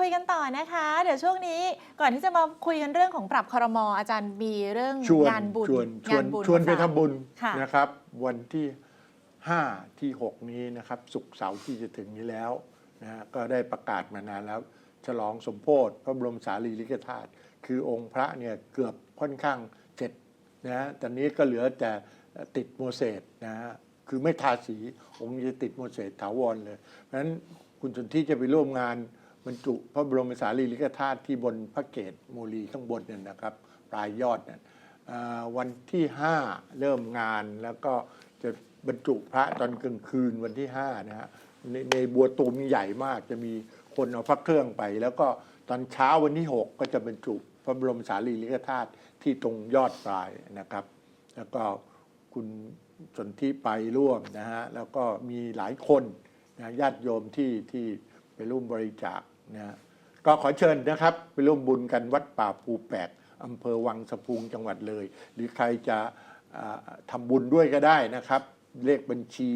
คุยกันต่อนะคะ เดี๋ยวช่วงนี้ก่อนที่จะมาคุยกันเรื่องของปรับครมอาจารย์มีเรื่องชวนงานบุญชวนชวนงาบุญชวนไปมาฝากทำบุญค่ะนะครับ วันที่ 5 ที่ 6 นี้นะครับศุกร์เสาร์ที่จะถึงนี้แล้วนะฮะก็ได้ประกาศมานานแล้ว ฉลองสมโพธิพระบรมสารีริกธาตุคือองค์พระเนี่ยเกือบค่อนข้างเสร็จนะฮะตอนนี้ก็เหลือแต่ติดโมเสสนะฮะคือไม่ทาสีองค์จะติดโมเสสถาวรเลยเพราะฉะนั้นคุณสนที่จะไปร่วมงาน บรรจุพระบรมสารีริกธาตุที่บนพระเกศโมลีข้างบนเนี่ยนะครับปลายยอดเนี่ยวันที่ 5 เริ่มงานแล้วก็จะบรรจุพระตอนกลางคืนวันที่5นะฮะในในบัวตูมใหญ่มากจะมีคนเอาพระเครื่องไป แล้วก็ตอนเช้าวันที่ 6 ก็จะบรรจุพระบรมสารีริกธาตุที่ตรงยอดปลายนะครับ แล้วก็คุณสนที่ไปร่วมนะฮะแล้วก็มีหลายคนนะญาติโยมที่ที่ไปร่วมบริจาค นะฮะก็ขอเชิญนะครับ ไปร่วมบุญกันวัดป่าภูแปกอำเภอวังสะพุงจังหวัดเลย หรือใครจะอ่าทำบุญด้วยก็ได้นะครับ เลขบัญชี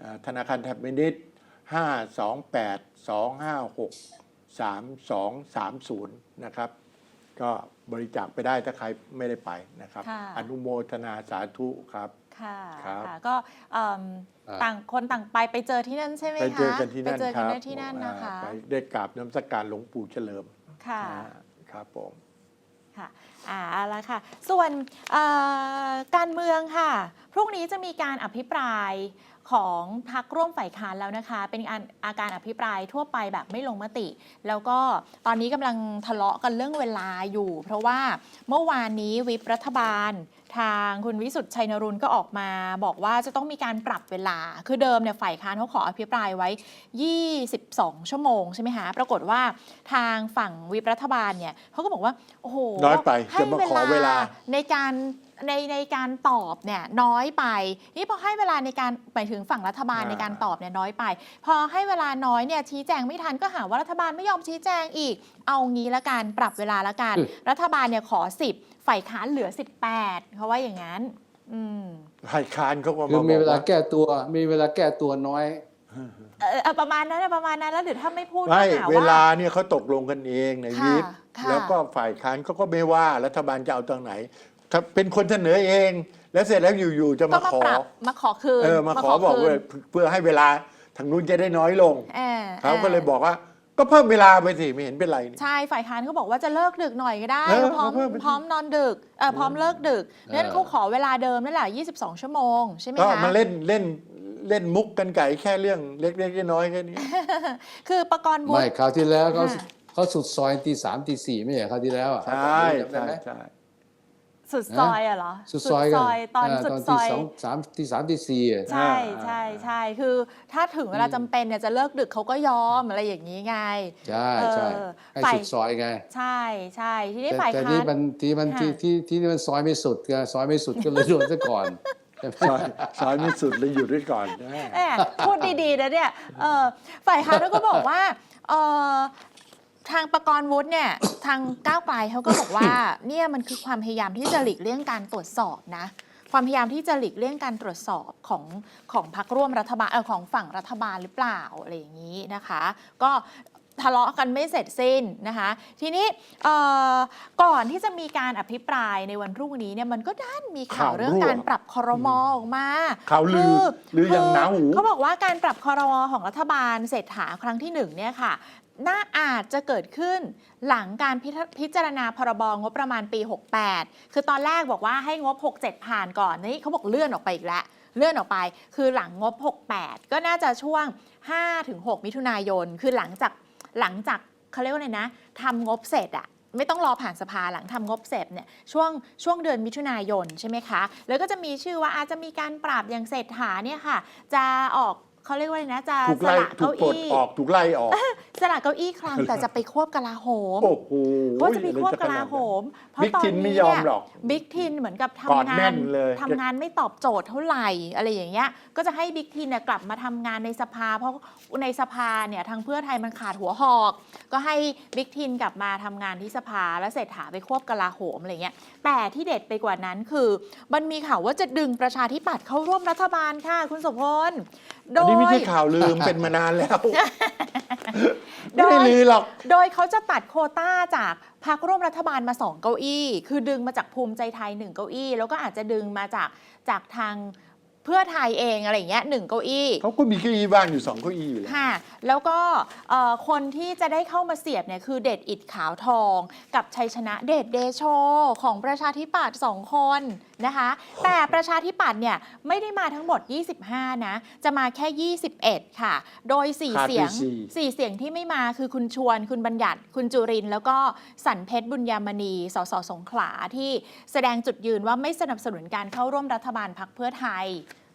อ่าธนาคารแทบเมนิด528 256 3230นะครับ ก็บริจาคไปได้ถ้าใครไม่ได้ไปนะครับค่ะอนุโมทนาสาธุครับ ค่ะครับค่ะก็เอิ่มอ่า ต่างคนต่างไปไปเจอที่นั่นใช่ไหมคะไปเจอกันที่นั่นไปเจอคกันรับได้ที่นั่นนะคะอ่าไปได้กราบน้ำสักการหลวงปู่เฉลิมค่ะนะฮะครับผม ค่ะ อ่าเอาละค่ะ ส่วนการเมืองค่ะ พรุ่งนี้จะมีการอภิปรายของพักร่วมฝ่ายค้านแล้วนะคะ เป็นการอาการอภิปรายทั่วไปแบบไม่ลงมติ แล้วก็ตอนนี้กำลังทะเลาะกันเรื่องเวลาอยู่ เพราะว่าเมื่อวานนี้วิปรัฐบาล ทางคุณวิสุทธ์ชัยนรุนก็ออกมา บอกว่าจะต้องมีการปรับเวลา คือเดิมเนี่ยฝ่ายค้านเขาขออภิปรายไว้ 22 ชั่วโมงใช่ไหมคะปรากฏว่าทางฝั่งวิปรัฐบาลเนี่ยเขาก็บอกว่าโอ้โหน้อยไปให้จะมาขอเวลา ในการในในการตอบเนี่ยน้อยไป นี่พอให้เวลาในการหมายถึงฝั่งรัฐบาลอ่า ในการตอบเนี่ยน้อยไป พอให้เวลาน้อยเนี่ยชี้แจงไม่ทันก็หาว่ารัฐบาลไม่ยอมชี้แจงอีก เอางี้ละกันปรับเวลาละกันอืมรัฐบาลเนี่ยขอ 10 ฝ่ายค้านเหลือ 18เขาว่าอย่างนั้น อืมให้คานเขาก็คือมาบมีอกเวลาว่าแก้ตัว มีเวลาแก้ตัวน้อย เออเออประมาณนั้นนะประมาณนั้นแล้วหรือถ้าไม่พูดก็ไม่หาเวว่าลาเนี่ยเขาตกลงกันเองในค่ะวิปค่ะ แล้วก็ฝ่ายค้านเขาก็ไม่ว่ารัฐบาลจะเอาตรงไหนถ้าเป็นคนเสนอเอง แล้วเสร็จแล้วอยู่ๆจะก็มามาขอปรับมาขอคืนเออมาขอบอกคืว่านเพื่อให้เวลาทางนู้นจะได้น้อยลงเออเขาก็เลยบอกว่าก็เพิ่มเวลาไปสิไม่เห็นเป็นไรนี่ใช่ฝ่ายค้านเขาบอกว่าจะเลิกดึกหน่อยก็ได้เออก็พร้อมเพิ่มไปสิพร้อมนอนดึกเออพร้อมเลิกดึกเออนั่นเขาขอเวลาเดิมนั่นแหละ 22 ชั่วโมงใช่ไหมก็คะมาเล่นเล่นเล่นมุกกันไก่แค่เรื่องเล็กๆน้อยๆแค่นี้ คือประกรณ์วุไม่ฒิคราวที่แล้วเขาค่ะ เขาสุดซอยตีสามตีสี่ไม่ใช่คราวที่แล้วอะใช่จำได้ใช่ไหมใช่ สุดซอยอะเหรอสุดซอยกันตอนเสุดซตีอยสองสามตีสามตีสี่อะ ใช่อ่าใช่ใช่คือถ้าถึงเวลาจำเป็นเนี่ยจะเลิกดึกเขาก็ยอมอะไรอย่างนี้ไง ใช่ใช่เออให้ฝ่ายสุดซอยไงใช่ใช่ทีนี้แต่ฝ่ายแต่ค้าที่นมันที่มันค่ะที่ที่ที่นี่มันซอยไม่สุดไงซอยไม่สุดก็เลยโดนซะก่อนใช่ไหมซอยซอยไม่สุดเลยหยุดไว้ก่อนนะ แหมพูดดีๆนะเนี่ยเออฝ่ายค้านก็บอกว่าเออ ทางประกรณ์วุฒิเนี่ย ทางก้าวไกลเขาก็บอกว่า เนี่ยมันคือความพยายามที่จะหลีกเลี่ยงการตรวจสอบนะ ความพยายามที่จะหลีกเลี่ยงการตรวจสอบของของพรรคร่วมรัฐบาลเออของฝั่งรัฐบาลหรือเปล่าอะไรอย่างนี้นะคะ ก็ทะเลาะกันไม่เสร็จสิ้นนะคะ ทีนี้เอ่อก่อนที่จะมีการอภิปรายในวันพรุ่งนี้เนี่ยมันก็ด้านมีข่าวข่าวเรื่องรั่วการปรับคอรมอออกมาข่าวลือลืออย่างหนาหูเขาบอกว่าการปรับคอรมอของรัฐบาลเศรษฐาครั้งที่หนึ่งเนี่ยค่ะ น่าอาจจะเกิดขึ้นหลังการพิพจารณาพรบงบประมาณปี 68 คือตอนแรกบอกว่าให้งบ 67 ผ่านก่อนนี่เขาบอกเลื่อนออกไปอีกแล้วเลื่อนออกไป คือหลังงบ 68 ก็น่าจะช่วง 5-6 มิถุนายน คือหลังจากหลังจากเขาเรียกว่าไงนะทำงบเสร็จอะไม่ต้องรอผ่านสภาหลังทำงบเสร็จเนี่ยช่วงช่วงเดือนมิถุนายนใช่ไหมคะ แล้วก็จะมีชื่อว่าอาจจะมีการปรับอย่างเศรษฐาเนี่ยค่ะ จะออก เขาเรียกว่าอะไรนะจะถูกสไล่ละถูเก้ากปลดอี้ออกถูกไล่ออก สละเก้าอี้คลังแต่จะไปควบกลาโหมโอ้โหว่าจะไปควบกลาโหมเพราะบิ๊กตอนทินไม่นี้ยอมเนี่ย หรอก บิ๊กทินเหมือนกับกอดทำงาแน่นนเลยทำงานไม่ตอบโจทย์เท่าไหร่อะไรอย่างเงี้ยก็จะให้บิ๊กทินเนี่ยกลับมาทำงานในสภา เพราะในสภาเนี่ยทางเพื่อไทยมันขาดหัวหอก ก็ให้บิ๊กทินกลับมาทำงานที่สภาแล้วเศรษฐาไปควบกลาโหมอะไรเงี้ยแต่ที่เด็ดไปกว่านั้นคือ มันมีข่าวว่าจะดึงประชาธิปัตย์เข้าร่วมรัฐบาลค่ะ คุณสมพล โดอันยนี้ไม่ใช่ข่าวลืมเป็นมานานแล้วโดไม่ยได้ลือหรอก โดยเขาจะตัดโควต้าจากพรรคร่วมรัฐบาลมาสองเก้าอี้ คือดึงมาจากภูมิใจไทยหนึ่งเก้าอี้ แล้วก็อาจจะดึงมาจากจากทาง เพื่อไทยเองอะไรอย่างเงี้ยหนึ่งเก้าอี้ เขาก็มีเก้าอี้ว่างอยู่สองเก้าอี้อยู่แล้ว ค่ะ แล้วก็เอ่อคนที่จะได้เข้ามาเสียบเนี่ยคือเดชอิดขาวทอง กับชัยชนะเดชเดโชของประชาธิปัตย์สองคนนะคะ แต่ประชาธิปัตย์เนี่ยไม่ได้มาทั้งหมด 25 นะ จะมาแค่ 21 ค่ะ โดย 4 ขาดไปเสียง สี่ 4 เสียงที่ไม่มาคือคุณชวนคุณบัญญัติ คุณจุรินทร์แล้วก็สันเพชรบุญยามณีสสสงขลาที่แสดงจุดยืนว่าไม่สนับสนุนการเข้าร่วมรัฐบาลพักเพื่อไทย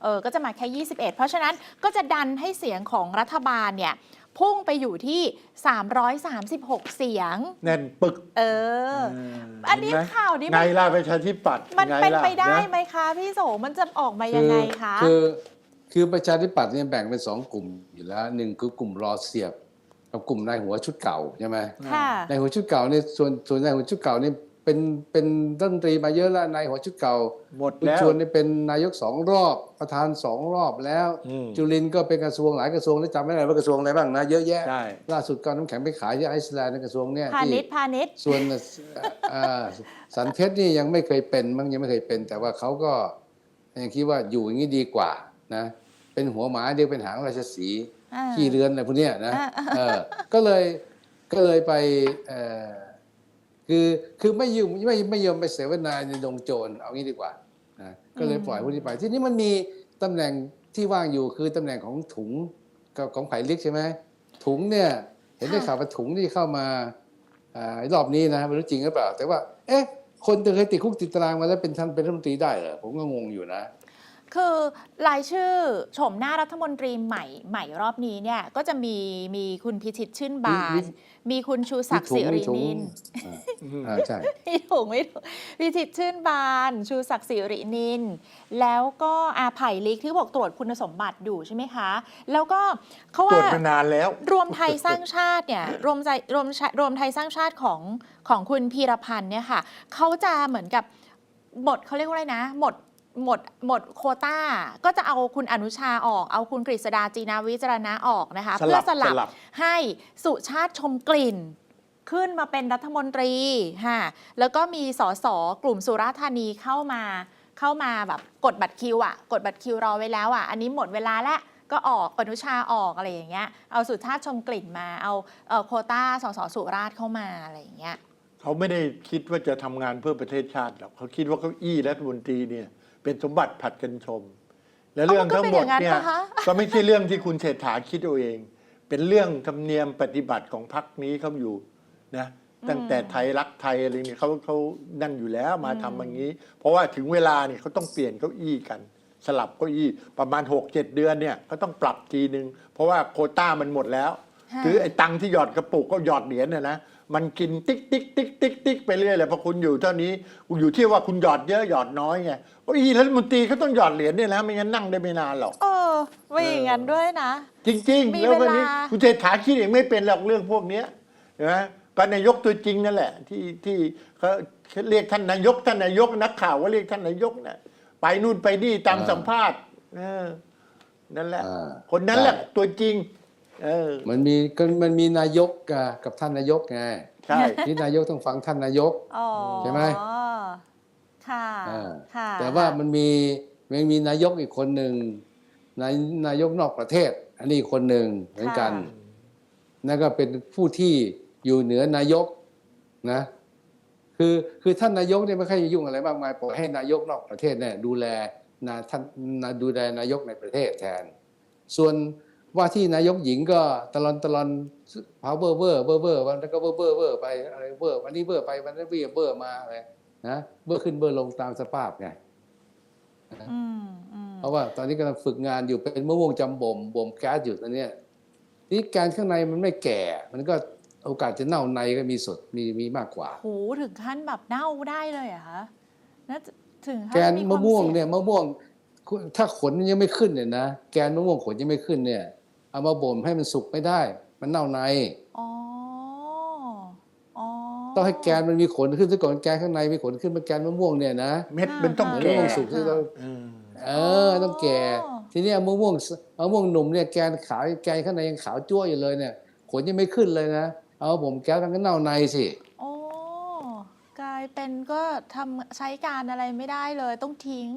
เออก็จะมาแค่ 21 เพราะฉะนั้นก็จะดันให้เสียงของรัฐบาลเนี่ยพุ่งไปอยู่ที่ 336 เสียง แน่นปึก เออ อันนี้เห็ไหมข่าวนี้ไงมันล่ะประชาธิปัตย์มันงเป็นล่ะไปได้นะไหมคะ พี่โสมันจะออกมายังไงคะ คือคือประชาธิปัตย์เนี่ยแบ่งเป็นสองกลุ่มอยู่แล้วหนึ่งคือกลุ่มรอเสียบ กับกลุ่มนายหัวชุดเก่าใช่ไหมค่ะ นายหัวชุดเก่าเนี่ยส่วนส่วนนายหัวชุดเก่านี่ เป็นเป็นรัฐมนตรีมาเยอะแล้วนายหัวชุดเก่าหมดคุณแล้วชวนนี่เป็นนายกสองรอบประธานสองรอบแล้วอืมจุลินทร์ก็เป็นกระทรวงหลายกระทรวงแล้วจำไม่ได้ว่ากระทรวงอะไรบ้างนะเยอะแยะใช่ล่าสุดก็เอาน้ำแข็งไปขายที่ไอซ์แลนด์ในกระทรวงเนี่ยพาที่ณิชย์พาณิชย์ส่วนเอ่อสันเพชรนี่ยังไม่เคยเป็นมั้งยังไม่เคยเป็น แต่ว่าเขาก็ยังคิดว่าอยู่อย่างนี้ดีกว่านะเป็นหัวหมาเดียวเป็นหางราชสีห์อ่าขี้เรือนอะไรพวกเนี้ยนะอ่าเออก็เลยก็เลยไปเอ่อ คือคือไม่ยอมไม่ไม่ยอมไปเสวนาในดงโจรเอางี้ดีกว่านะก็เลยปล่อยพวกนี้ไปทีนี้มันมีตำแหน่งที่ว่างอยู่คือตำแหน่งของถุงกับของไผ่ลิกใช่ไหมถุงเนี่ยเห็นได้ข่าวว่าถุงที่เข้ามาอ่ารอบนี้นะไม่รู้จริงหรือเปล่า แต่ว่า เอ๊ะ คนเคยติดคุกติดตารางมาแล้วเป็นท่านเป็นรัฐมนตรีได้เหรอผมก็งงอยู่นะ คือรายชื่อโฉมหน้ารัฐมนตรีใหม่ใหม่รอบนี้เนี่ยก็จะมีมีคุณพิชิตชื่นบาน มีมีคุณชูศักดิ์สิรินินอ่าอ่าใช่ไม่ถูกไม่ถูกพิชิตชื่นบาน ชูศักดิ์สิรินิน แล้วก็อาไผ่ลิกที่บอกตรวจคุณสมบัติอยู่ใช่ไหมคะ แล้วก็เขาตรวว่าจมานานแล้ว รวมไทยสร้างชาติเนี่ยรวมใจรวมชารวมไทยสร้างชาติของของคุณพีรพันธ์เนี่ยค่ะเขาจะเหมือนกับหมดเขาเรียกว่าอะไรนะหมด หมดหมดโควต้า ก็จะเอาคุณอนุชาออก เอาคุณกฤษดาจีนาวิจารณะออกนะคะสลับเพื่อสลัสลับให้สุชาติชมกลิ่น ขึ้นมาเป็นรัฐมนตรีค่ะแล้วก็มีสสกลุ่มสุราษฎร์ธานีเข้ามาเข้ามาแบบกดบัตรคิวอะกดบัตรคิวรอไว้แล้วอะอันนี้หมดเวลาแล้วก็ออกอนุชาออกอะไรอย่างเงี้ย เอาสุชาติชมกลิ่นมา เอาเอ่อโควต้าสสสุราษฎร์เข้ามาอะไรอย่างเงี้ยเขาไม่ได้คิดว่าจะทำงานเพื่อประเทศชาติหรอกเขาคิดว่าเก้าอี้รัฐมนตรีเนี่ย เป็นสมบัติผัดกันชม และเรื่องทั้งหมดเนี่ยเอามันก็เป็นอย่างนั้นปะคะก็ไม่ใช่เรื่องที่คุณเศรษฐาคิดเอาเอง เป็นเรื่องธรรมเนียมปฏิบัติของพรรคนี้เขาอยู่นะตั้งแต่ไทยรักไทยอะไรเนี่ยเขาเขานั่นอยู่แล้วมาทำอย่างนี้ เพราะว่าถึงเวลาเนี่ยเขาต้องเปลี่ยนเก้าอี้กัน สลับเก้าอี้ประมาณ 6 7 เดือนเนี่ยเขาต้องปรับทีนึง เพราะว่าโควต้ามันหมดแล้วค่ะคือไอ้ตังค์ที่หยอดกระปุกก็หยอดเหรียญเนี่ยนะ มันกินติ๊กติ๊กติ๊กติ๊กติ๊กไปเรื่อยเลยเพราะคุณอยู่เท่านี้คุณอยู่ที่ว่าคุณหยอดเยอะหยอดน้อยไงเก้าอี้รัฐมนตรีเขาต้องหยอดเหรียญเนี่ยนะไม่งั้นนั่งได้ไม่นานหรอกเออไม่อย่างนั้นด้วยนะ จริงมีๆแล้ววันนี้เวลา คุณเศรษฐาคิดเองไม่เป็นหรอกเรื่องพวกเนี้ยเห็นไหมก็นายกตัวจริงนั่นแหละ ที่ที่เขาเรียกท่านนายกท่านนายกนักข่าวว่าเรียกท่านนายกเนี่ยไปนู่นไปนี่ตามอ่าสัมภาษณ์เออนั่นแหละ อ่าคนนั้นแหละใช่ ตัวจริง เออ มันมีก็มันมีนายกกับกับท่านนายกไงใช่ ที่นายกต้องฟังท่านนายก อ๋อใช่ไหมค่ะอ่า ค่ะแต่ว่ามันมีมันมีนายกอีกคนหนึ่งนายนายกนอกประเทศ อันนี้อีกคนหนึ่งเหมือนกันนั่นก็เป็นผู้ที่อยู่เหนือนายกนะ คือคือท่านนายกเนี่ยไม่ค่อยยุ่งอะไรมากมายปล่อยให้นายกนอกประเทศเนี่ยดูแลนาท่านนาดูแลนายกในประเทศแทน ส่วน ว่าที่นายกหญิงก็ตลอนตลอนพาวเวอร์เวอร์เวอร์เวอร์วันนั้นก็เวอร์เวอร์เวอร์ไปอะไรเวอร์วันนี้เวอร์ไปวันนั้นเวอร์เวอร์มาอะไรนะเวอร์ขึ้นเวอร์ลงตามสภาพไงอืมอืมเพราะว่าตอนนี้กำลังฝึกงานอยู่เป็นมะม่วงจำบ่มบ่มแก๊สอยู่ตอนเนี้ยนี่แกนข้างในมันไม่แก่ มันก็โอกาสจะเน่าในก็มีสดมีมีมากกว่าโหถึงขั้นแบบเน่าได้เลยเหรอะคะน่าจะถึงขั้แกนมีคมะม่วงสี่เนี่ยมะม่วงคุณถ้าขนยังไม่ขึ้นเนี่ยนะแกนมะม่วงขนยังไม่ขึ้นเนี่ย เอามาบ่มให้มันสุกไม่ได้ มันเน่าในอ๋ออ๋อต้องให้แกนมันมีขนขึ้นซะก่อนแกนข้างในมีขนขึ้นเป็นแกนมะม่วงเนี่ยนะเม็ดมันต้องเหมือนแก่มะม่วงสุกที่เราอืมเออต้องแก่ ทีนี้เอามะม่วงมะม่วงหนุ่มเนี่ยแกนขาวแกนข้างในยังขาวจ้วอยู่เลยเนี่ยขนยังไม่ขึ้นเลยนะ เอาผมแก้วกันก็เน่าในสิโอ้กลายเป็นก็ทำใช้การอะไรไม่ได้เลยต้องทิ้ง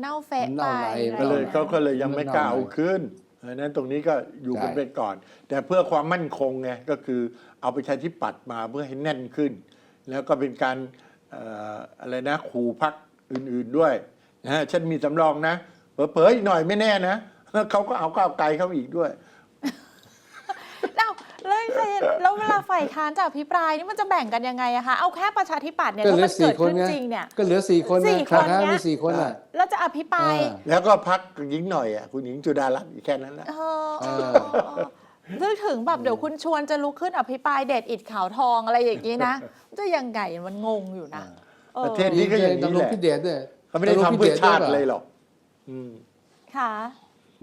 เน่าเฟะไปเน่าในอะไรก็เลยอางงี้เขาก็เลยยังไม่กล้าเอาขึ้น เพราะฉะนั้นตรงนี้ก็อยู่กันใช่ไปก่อน แต่เพื่อความมั่นคงไงก็คือเอาประชาธิปัตย์มาเพื่อให้แน่นขึ้น แล้วก็เป็นการเอ่ออะไรนะขู่พักอื่นๆด้วยนะฮะฉันมีสำรองนะเผลอๆอีกหน่อยไม่แน่นะเขาก็เอาก้าวไกลเข้าอีกด้วยเอ้า แล้วใครแล้วเวลาฝ่ายค้านจะอภิปรายนี่มันจะแบ่งกันยังไงอะคะ เอาแค่ประชาธิปัตย์เนี่ยก็ถ้าเหลืมัอนเกิสี่ดคนขึ้นไงจริงเนี่ย ก็เหลือสี่คนสี่นะคนคณะเนี่ยมีสี่คนอะ แล้วจะอภิปรายอ่าแล้วก็พักหญิงหน่อยอะคุณหญิงจุดารัตน์แค่นั้นแหละเออเอเอออเออ นึกถึงแบบเดี๋ยวคุณชวนจะลุกขึ้นอภิปรายเด็ดอิดขาวทองอะไรอย่างนี้นะจะยังไงมันงงอยู่นะออประเทศ นี่ก็อย่างนี้ดำรงแหละ พิเดชด้วยเขาไม่ได้ทำเพื่อชาติเลยหรอกอืมค่ะ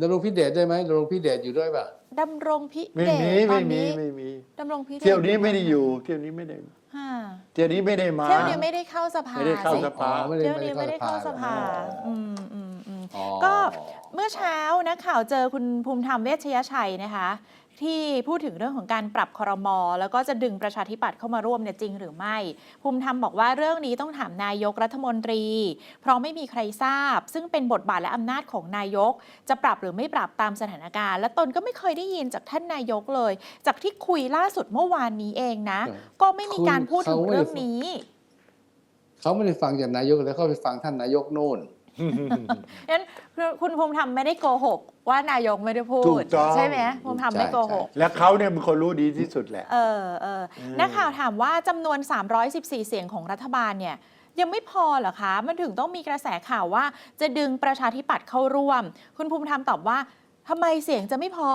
ดำรงพิเดชด้วยไหมดำรงพิเดชอยู่ด้วยป่ะดำรงพิไม่เดชมีตอไม่นมีนี้ไม่มี ดำรงพิเดชเที่ยวนี้ไม่ได้อยู่ เที่ยวนี้ไม่ได้ฮะเที่ยวนี้ไม่ได้มา เที่ยวนี้ไม่ได้เข้าสภาไม่ได้เข้าสิ สภา อ๋อไม่ได้เที่ยวนี้ไม่ได้เข้าสภาอ๋ออืมอืมอืม อ๋อ ก็เมื่อเช้านักข่าวเจอคุณภูมิธรรมเวชยชัยนะคะ ที่พูดถึงเรื่องของการปรับครมแล้วก็จะดึงประชาธิปัตย์เข้ามาร่วมเนี่ยจริงหรือไม่ ภูมิธรรมบอกว่าเรื่องนี้ต้องถามนายกรัฐมนตรี เพราะไม่มีใครทราบ ซึ่งเป็นบทบาทและอำนาจของนายก จะปรับหรือไม่ปรับตามสถานการณ์ และตนก็ไม่เคยได้ยินจากท่านนายกเลย จากที่คุยล่าสุดเมื่อวานนี้เองนะ ก็ไม่มีการพูดถึงเรื่องนี้ เขาไม่ได้ฟังจากนายกแล้วเขาไปฟังท่านนายกโน่น งั้นคุณภูมิธรรมไม่ได้โกหก ว่านายกไม่ได้พูถูด กต้อง ใช่ไหมภูมิธรรมไม่โกหก และเขาเนี่ยเป็นคนรู้ดีที่สุดแหละ เออเอออืมนักข่าวถามว่าจำนวน 314 เสียงของรัฐบาลเนี่ย ยังไม่พอเหรอคะ มันถึงต้องมีกระแสข่าวว่า จะดึงประชาธิปัตย์เข้าร่วม คุณภูมิธรรมตอบว่าทำไมเสียงจะไม่พอ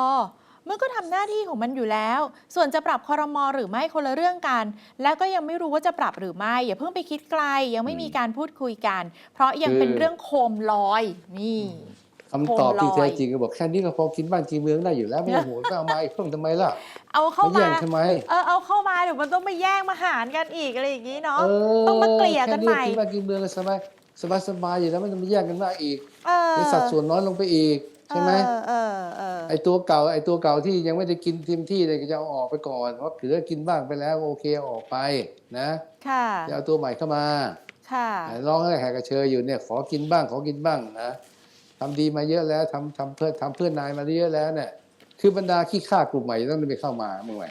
มันก็ทำหน้าที่ของมันอยู่แล้ว ส่วนจะปรับคอรมอหรือไม่คนละเรื่องกัน แล้วก็ยังไม่รู้ว่าจะปรับหรือไม่ อย่าเพิ่งไปคิดไกล ยังไม่มีการพูดคุยกัน เพราะยังเป็นคือเรื่องโคมลอยนี่คำตอบที่โคมลอยแท้จริงก็บอกแค่นี้ก็พอกินบ้านกินเมืองได้อยู่แล้วไม่ต้องโหก็เอามาอีกเพิ่มทำไมล่ะ เอาเข้ามาแย่มางทำไมเออเอาเข้ามาเดี๋ยวมันต้องมาแย่งมาหารกันอีกอะไรอย่างนี้เนาะเออต้องมาเกลี่ยกันใหม่แค่กินบ้านกินเมืองก็สบายสบายสบายอยู่แล้วไม่ต้องมาแย่งกันมากอีกเออในสัดส่วนน้อยลงไปอีกใช่ไหมเออเออเออไอตัวเก่าไอตัวเก่าที่ยังไม่ได้กินเต็มที่เลยก็จะเอาออกไปก่อนเพราะถือว่ากินบ้างไปแล้วโอเคเอาออกไปนะค่ะจะเอาตัวใหม่เข้ามาค่ะร้องให้แหกกระเชยอยู่เนี่ยขอกินบ้างขอกินบ้างนะทำดีมาเยอะแล้วทำทำเพื่อทำเพื่อนนายมาเยอะแล้วเนี่ยคือบรรดาขี้ข้ากลุ่มใหม่ต้องไปเข้ามาเมื่อไหร่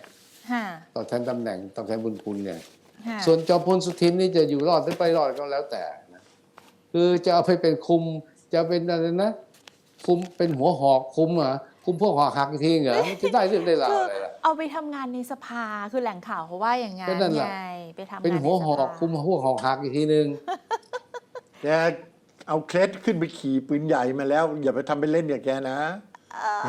ค่ะตอบแทนตำแหน่งตอบแทนบุญคุณเนี่ยค่ะส่วนจอมพลสุทินนี่จะอยู่รอดหรือไปรอดก็แล้วแต่นะคือจะเอาไปเป็นคุมจะเป็นอะไรนะ คุมเป็นหัวหอกคุมเหรอคุมพวกหอกหักอีกทีเหรอมันจะได้เรื่องได้ราวคืออะไรล่ะ เอาไปทำงานในสภาคือแหล่งข่าวเขาว่าอย่างงั้ก็นนั่นแหละ ไงไปทำงานเป็นหัวหอกในสภาคุมพวกหอกหักอีกทีนึงแต่เอาเคล็ดขึ้นไปขี่ปืนใหญ่มาแล้ว อย่าไปทำเป็นเล่นอย่างแกนะ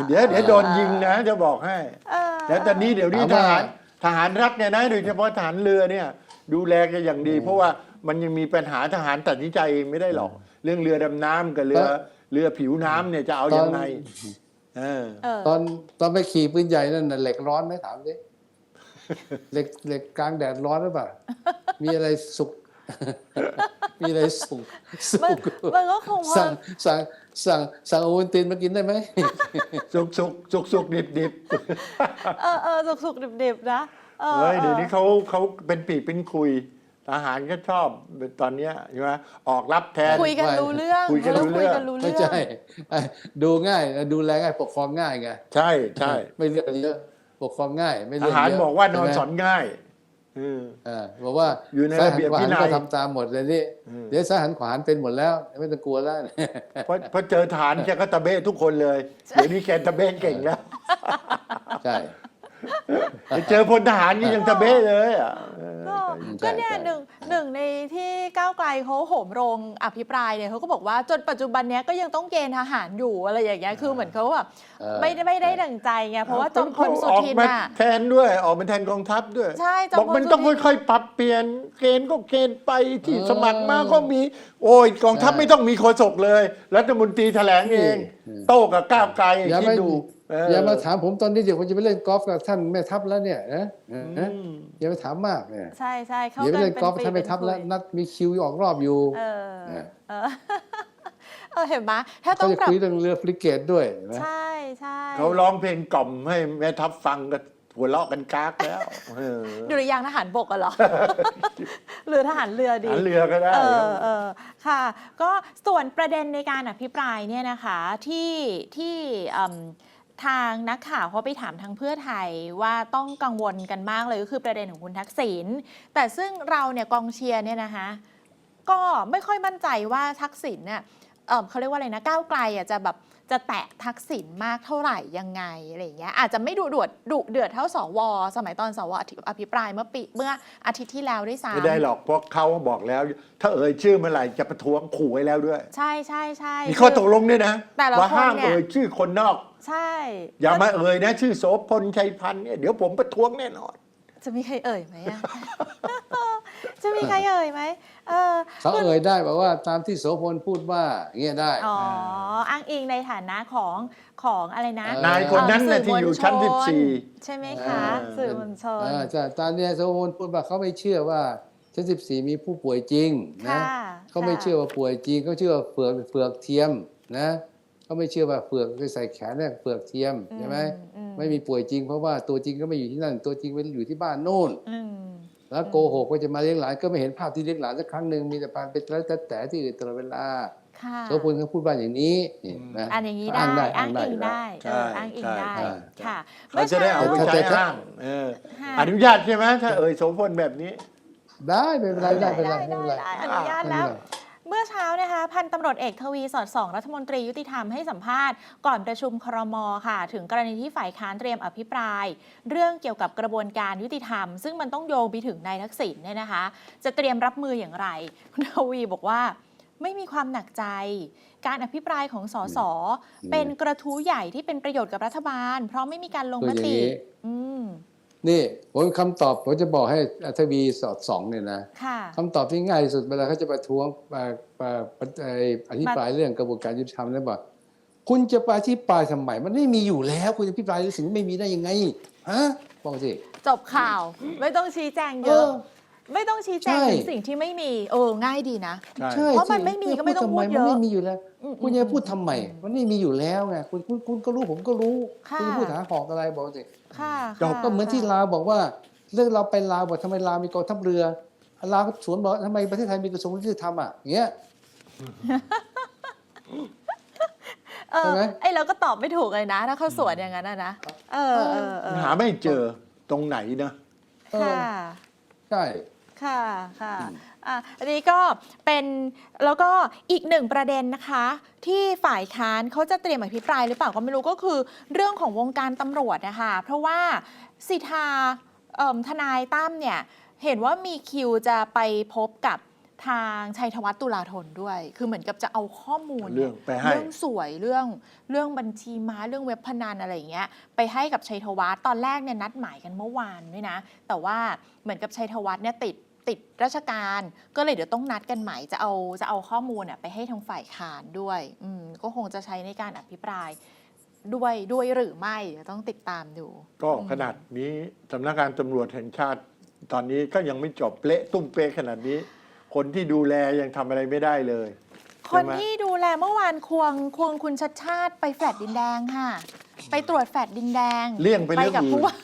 เดี๋ยวเดี๋ยวโดนยิงนะจะบอกให้ เออแล้วตอนนี้เดี๋ยวนี้ถามทว่าหารทหารรัฐเนี่ยนะโดยเฉพาะทหารเรือเนี่ย ดูแลกันอย่างดี เพราะว่ามันยังมีปัญหาทหารตัดสินใจเองไม่ได้หรอก เรื่องเรือดำน้ำกับเรือเออ เรือผิวน้ำเนี่ยจะเอาตอนยังไงเออเออตอนตอนไปขี่ปืนใหญ่นั่นน่ะเหล็กร้อนไหมถามดิเหล็กเหล็กกลางแดดร้อนหรือเปล่า มีอะไรสุก มีอะไรสุกสุมันกมันก็คงว่าสั่งสั่งสั่งสั่งโอวัลตินมากินได้ไหม สุกสุกสุกสุกดิบดิบเออเออสุกสุกดิบดิบๆนะออเฮ้ยออเดี๋ยวนี้เขาเขาเป็นปีกเป็นคุย ทหารก็ชอบตอนเนี้ยใช่ไหมออกรับแทน คุยกันรู้เรื่องคุยกันรู้เรื่องคุยกันรู้เรื่ไม่องใช่ไอ้ดูง่ายดูแลง่ายปกครองง่ายไงใช่ใช่ไม่เรื่องเยอะปกครองง่าย ไม่ทเรื่องหารเยอะบอกว่านอนใช่ไหมสอนง่าย อืมเออบอกว่าอยู่ในซ้ายระเบียบหันขวาวินัยก็ทำตามหมดเลยนี่อืม เดี๋ยวซ้ายหันขวาหันเป็นหมดแล้ว ไม่ต้องกลัวแล้ว เพราะเพราะเจอฐานแกก็ตะเบ้ทุกคนเลยเดี๋ยวนี้แกตะเบ้เก่งแล้ว ใช่ ไปเจอพลทหารนี่ยังตะเบ้เลยอะเออก็ใช่ก็เนี่ยใช่ หนึ่งหนึ่งในที่ก้าวไกลเขาโหมโรงอภิปรายเนี่ยเขาก็บอกว่าจนปัจจุบันเนี้ยก็ยังต้องเกณฑ์ทหารอยู่อะไรอย่างเงี้ยคือเหมือนเขาแบบเออ ไม่ได้ไม่ได้ดังใจไงเพราะว่าจอมพลสุทินออกมาอะแทนด้วย ออกมาแทนกองทัพด้วยใช่จอมพลบอกมันต้องสุทิน ค่อยๆ ปรับเปลี่ยนเกณฑ์ก็เกณฑ์ไปที่เออสมัครมาก็มี โอ้ยกองทัพใช่ไม่ต้องมีโฆษกเลย รัฐมนตรีแถลงเองอืมโต้กับก้าวไกลอย่าคิดมาดูเอย่ามาถามผมตอนนี้เดี๋ยวผมจะไปเล่นกอล์ฟกับท่านแม่ทัพแล้วเนี่ยนะนะอืมอย่าไปถามมากเนี่ยใช่ใช่เขาเดี๋ยวไปกันเล่นเป็นกอล์ฟปีท่านแม่ทัพแล้วเป็นคุยนัดมีคิวออกรอบอยู่เออเนี่ยเออเอเห็นไหมถ้าต้เขาองจะปรับคุยเรื่องเรือฟริเกตด้วยเห็นไหมใช่ใช่เขาร้องเพลงกล่อมให้แม่ทัพฟังก็หัวเราะกันกากแล้วเออดุริยางค์ทหารบกอะเหรอหรือทหารเรือดีหันเรือก็ได้เออเออค่ะ ก็ส่วนประเด็นในการอภิปรายเนี่ยนะคะที่ที่อืม ทางนักข่าวเขาไปถามทางเพื่อไทยว่าต้องกังวลกันมากเลยก็คือประเด็นของคุณทักษิณแต่ซึ่งเราเนี่ยกองเชียร์เนี่ยนะคะก็ไม่ค่อยมั่นใจว่าทักษิณเนี่ยเเขาเรียกว่าอะไรนะก้าวไกลอะจะแบบ จะแตะทักษิณมากเท่าไหร่ยังไงอะไรอย่างเงี้ยอาจจะไม่ดุเดือดดุเดือดเท่าสว สมัยตอนสวอภิปรายเมื่อปีเมื่ออาทิตย์ที่แล้วด้วยซ้ำไม่ได้หรอกเพราะเขาบอกแล้ว ถ้าเอ่ยชื่อเมื่อไหร่จะประท้วงขู่ไว้แล้วด้วย ใช่ใช่ใช่มีข้อตกลงด้วยนะแต่ละว่าห้ามคนเนี่ยเอ่ยชื่อคนนอก ใช่อย่ามาเอ่ยนะ ชื่อโสพลชัยพันธ์เนี่ยเดี๋ยวผมประท้วงแน่นอน จะมีใครเอ่ยไหมอะ จะมีใครเอ่ยไหมเออเขาเอ่ยได้บอกว่าตามที่โสพลพูดว่าอย่างเงี้ยได้ อ๋ออ้างอิงในฐานะของของอะไรนะเออนายคนนั้นน่ะเที่อยู่ชั้นสื่มวลช14 ใช่ไหมคะเออสื่อมวลชนอ่าใช่ตอนเนี้ยโสพลพูดว่าเขาไม่เชื่อว่าชั้นสิบสี่มีผู้ป่วยจริงนะค่ะเขาไม่ค่ะเชื่อว่าป่วยจริงเขาเชื่อว่าเฟือกเฟือกเทียมนะเขาไม่เชื่อว่าเฟือกไปใส่แขนเนี่ยเฟือกเทียมใช่ไหมอืไม่มีป่วยจริง เพราะว่าตัวจริงก็ไม่อยู่ที่นั่น ตัวจริงไปอยู่ที่บ้านโน่นอืม แล้วโกหกว่าจะมาเลี้ยงหลานก็ไม่เห็นภาพที่เลี้ยงหลานสักครั้งหนึ่งมีแต่พานเป็นแต่แต่แต่ที่อื่นตลอดเวลาค่ะโสพลเขาพูดว่าอย่างนี้นี่นะอันอย่างนี้อ้างได้ได้อ้างอิงอ้างได้ได้เอออ้างอิงได้ใช่ค่ะเขาจะได้เอาไปถ้าใช้แต่ถ้าอ้างเออค่ะอนุญาตใช่ไหมถ้าเอ่ยโสพลแบบนี้ ได้ไม่เป็นไรได้ได้ไม่เป็นไรได้ไม่เป็นไรได้อนุญาตแล้วไม่เป็นไรเมื่อเช้านะคะ พันตำรวจเอกทวีสอดส่อง รัฐมนตรียุติธรรมให้สัมภาษณ์ก่อนประชุมครมค่ะ ถึงกรณีที่ฝ่ายค้านเตรียมอภิปราย เรื่องเกี่ยวกับกระบวนการยุติธรรม ซึ่งมันต้องโยงไปถึงนายทักษิณเนี่ยนะคะ จะเตรียมรับมืออย่างไรคุณทวีบอกว่าไม่มีความหนักใจ การอภิปรายของสสอืมเป็นกระทู้ใหญ่ที่เป็นประโยชน์กับรัฐบาล เพราะไม่มีการลงคือมอย่างตินี้อืม นี่ผมคำตอบผมจะบอกให้อัธวีสอดสองเนี่ยนะค่ะคำตอบที่ง่ายที่สุดเวลาเขาจะประท้วงเอ่อเอ่อเอ่ออธิปรายเรื่องกระบวนการยุติธรรมแล้วบอกคุณจะไปอธิปรายทำไมมันไม่มีอยู่แล้ว คุณจะอภิปรายเรื่องสิ่งที่ไม่มีได้ยังไงฮะบอกสิจบข่าว ไม่ต้องชี้แจงเยเออะอ ไม่ต้องชี้แจงใช่ ถึงสิ่งที่ไม่มีเออง่ายดีนะ ใช่ ใช่เพราะมันสิไม่มีก็ไม่ต้องทำพูดเยอะมันไม่มีอยู่แล้ว อืม คุณจะพูดทำไม มันไม่มีอยู่แล้วไงคุณคุณคุณก็รู้ผมก็รู้ ค่ะ คุณจะพูดหาหอกอะไรบอกสิค่ะจบ ค่ะก็เหมือนที่ลาวบอกว่า เรื่องเราไปลาวบอกทำไมลาวมีกองทัพเรือลาวก็สวนบอกทำไมประเทศไทยมีกระทรวงยุติธรรมอะอย่างเงี้ย เออใช่ไหม ไอเราก็ตอบไม่ถูกเลยนะ ถ้าเขาสวนอย่างนั้นนะนะเออเออเออหาไม่เจอตรงไหนนะ เออ ค่ะ ใช่ ค่ะค่ะอะอันนี้ก็เป็นแล้วก็อีกหนึ่งประเด็นนะคะ ที่ฝ่ายค้านเขาจะเตรียมอภิปรายหรือเปล่าก็ไม่รู้ก็คือ เรื่องของวงการตำรวจนะคะเพราะว่าสิทธาเอิ่มทนายตั้มเนี่ยเห็นว่ามีคิวจะไปพบกับ ทางชัยธวัฒน์ตุลาธนด้วย คือเหมือนกับจะเอาข้อมูลเรื่องไปให้เรื่องสวยเรื่องเรื่องบัญชีม้าเรื่องเว็บพนันอะไรอย่างเงี้ยไปให้กับชัยธวัฒน์ตอนแรกเนี่ยนัดหมายกันเมื่อวานด้วยนะ แต่ว่าเหมือนกับชัยธวัฒน์เนี่ยติดติดราชการก็เลยเดี๋ยวต้องนัดกันใหม่จะเอาจะเอาข้อมูลน่ะไปให้ทางฝ่ายค้านด้วยอืมก็คงจะใช้ในการอภิปรายด้วยด้วยหรือไม่เดี๋ยวต้องติดตามดู ก็ขนาดนี้สำนักงานตำรวจแห่งชาติตอนนี้ก็ยังไม่จบเละตุ้มเป๊ะขนาดนี้ คนที่ดูแลยังทำอะไรไม่ได้เลย คนใช่ไหมที่ดูแลเมื่อวานควงควงคุณชัดชาติไปแฟลตดินแดงค่ะ ไปตรวจแฟลตดินแดงเลี่ยงไปเรื่องกับอื่น ผู้ว่า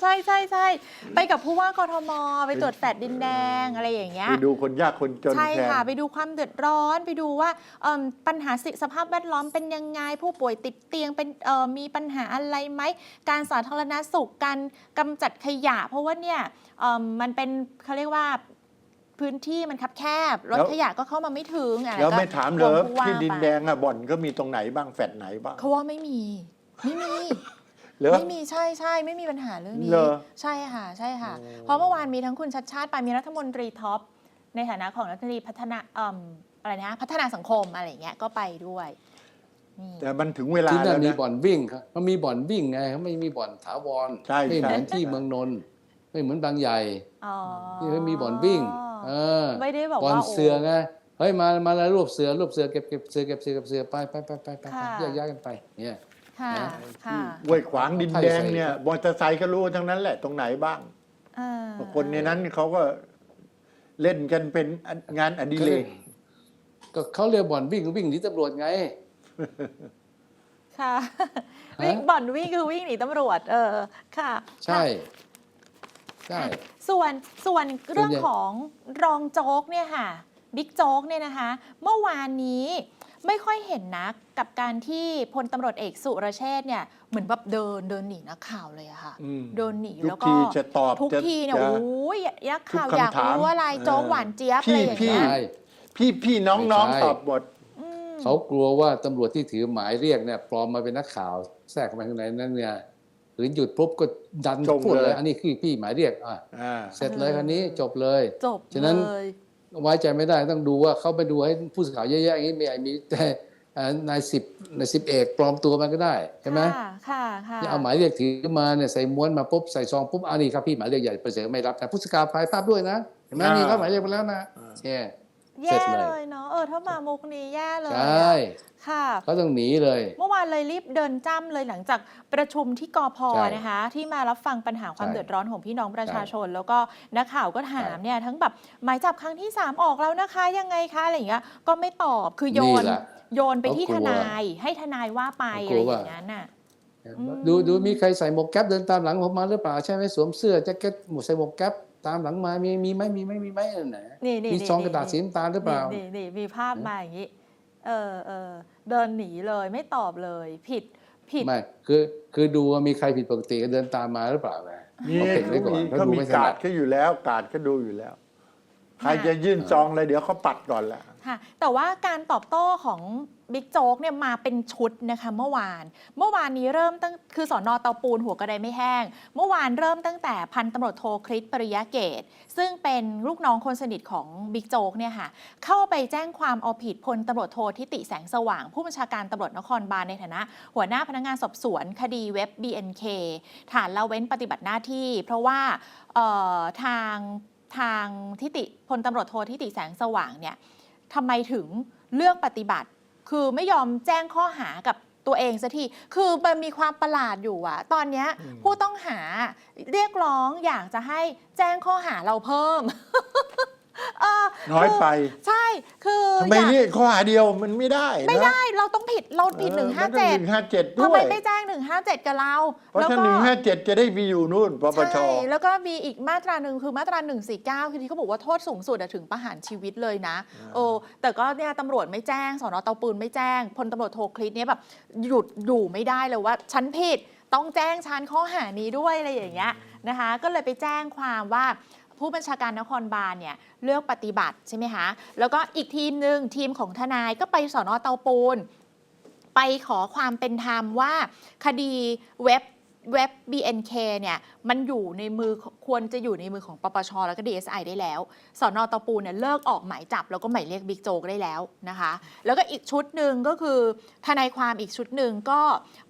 ใช่ใช่ใช่ไปกับผู้ว่ากทม ไปตรวจแฟลตดินแดงอะไรอย่างเงี้ย ไปดูคนยากคนจนใช่แทน ค่ะ ไปดูความเดือดร้อนไปดูว่าเอิ่มปัญหาสิสภาพแวดล้อมเป็นยังไง ผู้ป่วยติดเตียงเป็นเอ่อมีปัญหาอะไรไหม การสาธารณสุขการกำจัดขยะ เพราะว่าเนี่ยเอิ่มมันเป็นเขาเรียกว่า พื้นที่มันคับแคบ รถแล้วขยะก็เข้ามาไม่ถึงอะแล้วก็ไม่ถามเลยควงผู้ว่าที่ดินไปแดงอะบ่อนก็มีตรงไหนบ้างแฟดไหนบ้าง เขาว่าไม่มี ไม่มี เหรอ ไม่มีใช่ใช่ไม่มีปัญหาเรื่องนี้ เหรอใช่ค่ะ ใช่ค่ะโอ้เพราะเมื่อวานมีทั้งคุณชัดชาติไปมีรัฐมนตรีท็อป ในฐานะของรัฐมนตรีพัฒนาเอ่มอะไรนะพัฒนาสังคมอะไรอย่างเงี้ยก็ไปด้วยนี่แต่มันถึงเวลาที่นั่แล้นวมีนะ บ่อนวิ่งครับมันมีบ่อนวิ่งไงเขาไม่มีบ่อนถาวรใช่ไม่เหมือนใช่ ที่เมืองนนท์ไม่เหมือนบางใหญ่ อ๋อที่เขามีบ่อนวิ่ง เออไม่ได้บอกบ่อนว่าเสือไงเฮ้ยมามาแล้วรวบเสือรวบเสือเก็บเก็บเสือเก็บเสือเก็บเสือไปไปไปไปไปไปแยกย้ายกันไปเนี่ยค่ะนะค่ะห้วยขวางดินแดงเนี่ยมอเตอร์ไซค์ก็รู้ทั้งนั้นแหละตรงไหนบ้างเออคนในนั้นเขาก็เล่นกันเป็นงานอดิเรกก็เขาเรียกบ่อนวิ่งวิ่งหนีตำรวจไง ค่ะฮะวิ่งบ่อนวิ่งคือวิ่งหนีตำรวจ เออ ค่ะ ใช่ ใช่ ส่วนส่วนเรื่องส่วนใหญ่ของรองโจ๊กเนี่ยค่ะบิ๊กโจ๊กเนี่ยนะคะ เมื่อวานนี้ไม่ค่อยเห็นนักกับการที่พลตำรวจเอกสุรเชษฐ์เนี่ยเหมือนแบบเดินเดินหนีนักข่าวเลยอะค่ะอืมเดินหนีทุแล้กวก็ทีจะตอบทุกจะทีเนี่ยจะโอ้ยยักทุกข่าวคำอยากถามรู้อะไรโจ๊กเออหวานเจี๊ยบพี่อะไรอย่างพี่เงี้ยใช่พี่พี่น้องน้องไม่ใช่ตอบหมดอืมเขากลัวว่าตำรวจที่ถือหมายเรียกเนี่ยปลอมมาเป็นนักข่าวแทรกเข้ามาข้างในนั้นเนี่ย หรือหยุดปุ๊บก็ดันจงพูดเลเลยยอันนี้คือพี่หมายเรียกอะอ่าเสร็จเลยคันนี้จบเลยจบฉะนั้นเลยไว้ใจไม่ได้ต้องดูว่าเขาไปดูให้ผู้สื่อข่าวเยอะๆอย่างนี้ไม่มีแต่เอ่อนายสิบนายสิบเอกปลอมตัวมันก็ได้ใช่ไหมค่ะค่ะค่ะที่เอาหมายเรียกถือมาเนี่ยใส่ม้วนมาปุ๊บใส่ซองปุ๊บอันนี้ครับพี่หมายเรียกใหญ่ประเสริฐไม่รับแต่ผู้สื่อข่าวถ่ายภาพด้วยนะเห็นไหมอ่านี่นี่รับหมายเรียกไปแล้วนะอ่าเนี่ย แย่เสร็จเลยเลยเนาะเออถ้ามามุกนี้แย่เลยใชอะ่ค่ะ เขาต้องหนีเลย เมื่อวานเลยรีบเดินจ้ำเลยหลังจากประชุมที่กพใช่นะคะ ที่มารับฟังปัญหาความใช่เดือดร้อนของพี่น้องประชาใช่ชน แล้วก็นักข่าวก็ถามใช่เนี่ยทั้งแบบหมายจับครั้งที่ 3 ออกแล้วนะคะ ยังไงคะอะไรอย่างเงี้ยก็ไม่ตอบคือโยน นี่แหละโยนไปที่เขาทกลัวนายให้ทนายว่าไปเขาอะกลัไรวอว่า ย่างนั้นน่ะ อืม ดูดูมีใครใส่หมวกแก๊ปเดินตามหลังผมมาหรือเปล่าใช่ไหมสวมเสื้อแจ็คเก็ตหมวกใส่หมวกแก๊ปตามหลังมามีมีไหมมีไหมมีไหมนั่นไหนนี่นี่มีนี่ซองกระดาษสีน้ำตาลหรือเปล่านี่นี่นี่มีภาพมาอย่างนี้เออเออเดินหนีเลยไม่ตอบเลยผิดผิดไม่คือคือดูว่ามีใครผิดปกติก็เดินตามมาหรือเปล่าไงนี่เขาเพ่งไว้ก่อนมีเขาเขาดูมีไม่ถกานัดดเขาอยู่แล้วกาดเขาดูอยู่แล้วใครจะยื่นซองอะไรเดี๋ยวเขาปัดก่อนแหละค่ะแต่ว่าการตอบโต้ของ บิ๊กโจ๊กเนี่ยมาเป็นชุดนะคะเมื่อวาน เมื่อวานนี้เริ่มตั้งคือสอนอเตาปูนหัวกระไดไม่แห้ง เมื่อวานเริ่มตั้งแต่พันตำรวจโทคริสปริยะเกต ซึ่งเป็นลูกน้องคนสนิทของบิ๊กโจ๊กเนี่ยค่ะเข้าไปแจ้งความเอาผิดพลตำรวจโททิติแสงสว่าง ผู้บัญชาการตำรวจนครบาลในฐานะ หัวหน้าพนักงานสอบสวนคดีเว็บ BNK ฐานละเว้นปฏิบัติหน้าที่ เพราะว่าทางทางทิติพลตำรวจโททิติแสงสว่างเนี่ยทำไมถึงเลือกปฏิบัติ คือไม่ยอมแจ้งข้อหากับตัวเองสักที คือมันมีความประหลาดอยู่อะตอนเนี้ยอืมผู้ต้องหาเรียกร้องอยากจะให้แจ้งข้อหาเราเพิ่ม เออน้อยไปใช่คือทำไมอยากเรียกข้อหาเดียวมันไม่ได้นะไม่ได้เราต้องผิดเราผิดหนึ่งห้าเจ็ดหนึ่งห้าเจ็ดทำด้วไมย ไม่แจ้งหนึ่งห้าเจ็ดกับเรา เพราะถ้าหนึ่งห้าเจ็ดจะได้ไปอยู่นู่นปปช ใช่ แล้วก็มีอีกมาตราหนึ่งคือมาตรา 149 คือที่เขาบอกว่าโทษสูงสุดอะถึงประหารชีวิตเลยนะอ่าโอ้แต่ก็เนี่ยตำรวจไม่แจ้งสอนอเตาปืนไม่แจ้งพลตำรวจโทคลิปเนี่ยแบบหยุดอยู่ไม่ได้เลยว่าฉันผิดต้องแจ้งฉันข้อหานี้ด้วยอะไรอย่างเงี้ยนะคะ ก็เลยไปแจ้งความว่า ผู้บัญชาการนครบาลเนี่ยเลือกปฏิบัติใช่ไหมคะ แล้วก็อีกทีมหนึ่งทีมของทนายก็ไปสอนอเตาปูน ไปขอความเป็นธรรมว่าคดีเว็บ เว็บ BNK เนี่ยมันอยู่ในมือควรจะอยู่ในมือของปปช แล้วก็ DSI ได้แล้วสอนอตะปูเนี่ยเลิกออกหมายจับ แล้วก็หมายเรียกบิ๊กโจ๊กได้แล้วนะคะ แล้วก็อีกชุดหนึ่งก็คือทนายความอีกชุดหนึ่งก็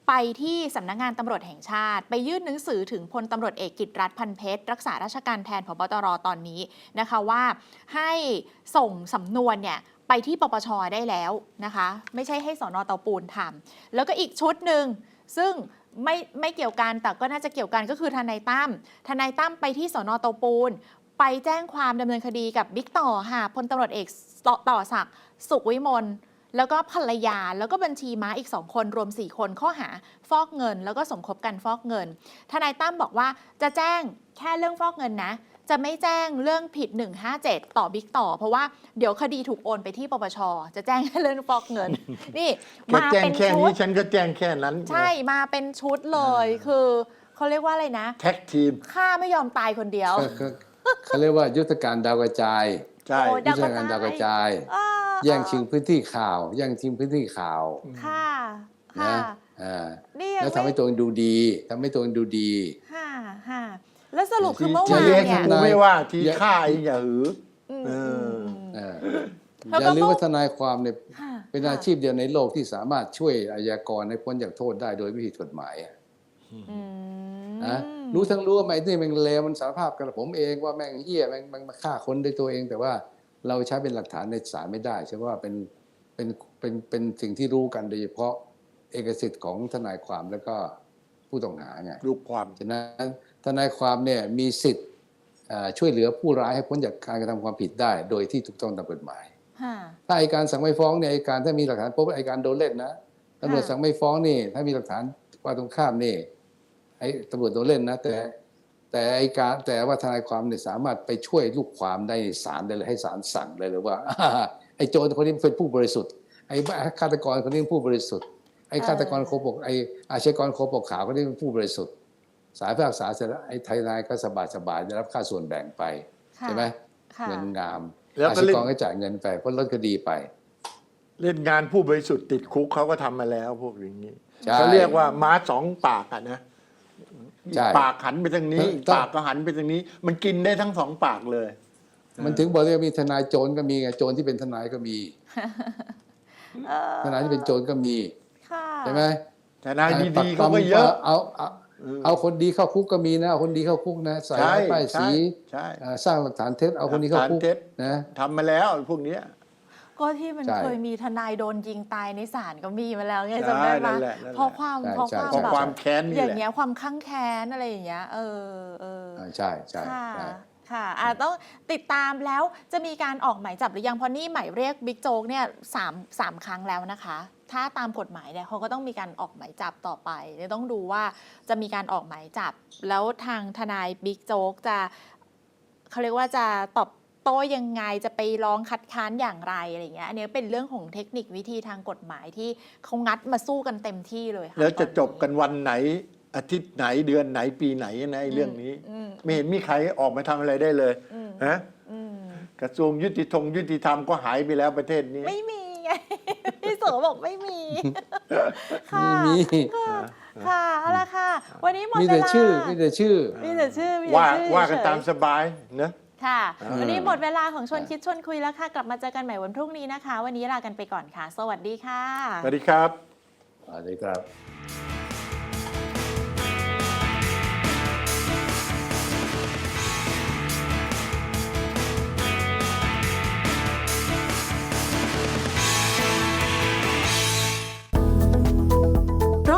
ไปที่สำนักงานตำรวจแห่งชาติ ไปยื่นหนังสือถึงพลตำรวจเอกกิตรัฐพันเพชร รักษาราชการแทนพบตรตอนนี้นะคะว่าให้ส่งสำนวนเนี่ยไปที่ปปชได้แล้วนะคะ ไม่ใช่ให้สอนอเตาปูนทำแล้วก็อีกชุดหนึ่งซึ่ง ไม่ไม่เกี่ยวกันแต่ก็น่าจะเกี่ยวกันก็คือทนายตั้มทนายตั้มไปที่สอนอเตาปูน ไปแจ้งความดำเนินคดีกับบิ๊กต่อค่ะพลตำรวจเอกต่อตอศักดิ์สุขวิมลแล้วก็ภรรยาแล้วก็บัญชีม้าอีก 2 คนรวม 4 คนข้อหาฟอกเงิน แล้วก็สมคบกันฟอกเงิน ทนายตั้มบอกว่าจะแจ้งแค่เรื่องฟอกเงินนะ จะไม่แจ้งเรื่องผิด 157 ต่อบิ๊กต่อ เพราะว่าเดี๋ยวคดีถูกโอนไปที่ปปช จะแจ้งแค่เรื่องฟอกเงิน นี่แค่มาแจ้งเป็นแค่ชุนี้ดฉันก็แจ้งแค่นั้น ใช่มาเป็นชุดเลยคือเขาเรียกว่าอะไรนะแท็กทีมฆ่าไม่ยอมตายคนเดียว ก็ก็เขาเรียกว่ายุทธการดาวกระจายใช่ โอ้ยยุทธการดาวกระจาย เออแย่งชิงพื้นที่ข่าวแย่งชิงพื้นที่ข่าวค่ะค่ะนะอ่านี่ยังแล้วทำให้ตัวเองดูดีทำให้ตัวเองดูดี ค่ะค่ะ แล้วสรุปคือที่เมื่อจะวานเรียกเนี่ยกูไม่ว่าทีอย่าฆ่าเองอย่าหืออืมเออมเออแล้วอก็ย่าลืมเมื่อว่าทนายความเนี่ยค่ะเป็นอาชีพเดียวในโลกที่สามารถช่วยอาญากรให้พ้นจากโทษได้โดยไม่ผิดกฎหมายอะอืมนะรู้ทั้งรู้ว่าไอ้นี่แม่งเลวมันสารภาพกับผมเองว่าแม่งเหี้ยแม่งแม่งมาฆ่าคนด้วยตัวเอง แต่ว่าเราใช้เป็นหลักฐานในศาลไม่ได้ใช่ว่าเป็นเป็นเป็นเป็นสิ่งที่รู้กันโดยเฉพาะเอกสิทธิ์ของทนายความแล้วก็ผู้ต้องหาไง ลูกความ ฉะนั้น ทนายความเนี่ยมีสิทธิ์เอ่อช่วยเหลือผู้ร้ายให้พ้นจากการกระทำความผิดได้ โดยที่ถูกต้องตามกฎหมายค่ะถ้าอัยการสั่งไม่ฟ้องเนี่ยอัยการถ้ามีหลักฐานปุ๊บอัยการโดนเล่นนะตำรวจค่ะสั่งไม่ฟ้องนี่ ถ้ามีหลักฐานว่าตรงข้ามนี่ไอ้ตำรวจโดนเล่นนะ แต่ แต่อัยการแต่ว่าทนายความเนี่ยสามารถไปช่วยลูกความได้ในศาลได้เลยให้ศาลสั่งได้เลยว่าไอ้โจรคนนี้เป็นผู้บริสุทธิ์ไอ้บ้าฆาตกรคนนี้เป็นผู้บริสุทธิ์ไอ้ฆาตกรโคปกไอ้อาชญากรโคปกขาวคนนี้เป็นผู้บริสุทธิ์ สายพิพากษาเสร็จแล้วไอ้ไทยนายก็สบายสบายๆได้รับค่าส่วนแบ่งไปค่ะใช่ไหมค่ะเงินงามแล้วอาก็ชเล่นญากรก็จ่ายเงินไปเพราะลดคดีไป เล่นงานผู้บริสุทธิ์ติดคุกเขาก็ทำมาแล้วพวกอย่างนี้ใช่เขาเรียกว่าม้าสองปากอะนะใช่ปากหันไปทางนี้ต้องอีกปากก็หันไปทางนี้ มันกินได้ทั้งสองปากเลย มันถึงบอกว่ามีทนายโจรก็มีไงโจรที่เป็นทนายก็มีเออทนายที่เป็นโจรก็มีค่ะใช่ไหมแต่นายดีๆเขาก็เยอะเอา เอาเอาคนดีเข้าคุกก็มีนะเอาคนดีเข้าคุกนะใส่ใช่ร้ายป้ายใช่สีใช่อ่าสร้างหลักฐานเท็จเอาคนดีเข้าคุกหลักฐานเท็จนะทำมาแล้วพวกเนี้ยก็ที่มันใช่เคยมีทนายโดนยิงตายในศาลก็มีมาแล้วไงใช่จำได้ไหมนั่นแหละนั่นแหละเพราะความใช่เพราะใช่ความเพราะแบบความแค้นนี่อย่าแหงละเงี้ยความข้างแค้นอะไรอย่างเงี้ยเออเอออ่าใช่ใช่ค่ะใช่ค่ะอะต้องติดตามแล้วจะมีการออกหมายจับหรือยังเพราะนี่หมายเรียกบิ๊กโจ๊กเนี่ยสามสามครั้งแล้วนะคะ ถ้าตามกฎหมายเนี่ยเขาก็ต้องมีการออกหมายจับต่อไปเดี๋ยวต้องดูว่าจะมีการออกหมายจับ แล้วทางทนายบิ๊กโจ๊กจะเขาเรียกว่าจะตอบโต้ยังไงจะไปร้องคัดค้านอย่างไรอะไรอย่างเงี้ยอันนี้เป็นเรื่องของเทคนิควิธีทางกฎหมายที่เขางัดมาสู้กันเต็มที่เลยค่ะแล้วจะตอจบกันวันไหนอาทิตย์ไหนเดือนไหนปีไหนนะไอ้เรื่องนี้อืมไม่เห็นมีใครออกมาทำอะไรได้เลยอืมฮะอืมกระทรวงยุติธรรมยุติธรรมก็หายไปแล้วประเทศนี้ไม่มี ไง พี่โสบอกไม่มี ค่ะไม่มี ค่ะค่ะเอาละค่ะ วันนี้หมดมีเวแต่ลาชื่อมีแต่ชื่อ มีแต่ชื่อมีแต่ว่าชื่อว่ากันเฉยๆตามสบายนะค่ะอ่าวันนี้หมดเวลาของชวนคิดชวนคุยแล้วค่ะ กลับมาเจอกันใหม่วันพรุ่งนี้นะคะ วันนี้ลากันไปก่อนค่ะ สวัสดีค่ะ สวัสดีครับ สวัสดีครับ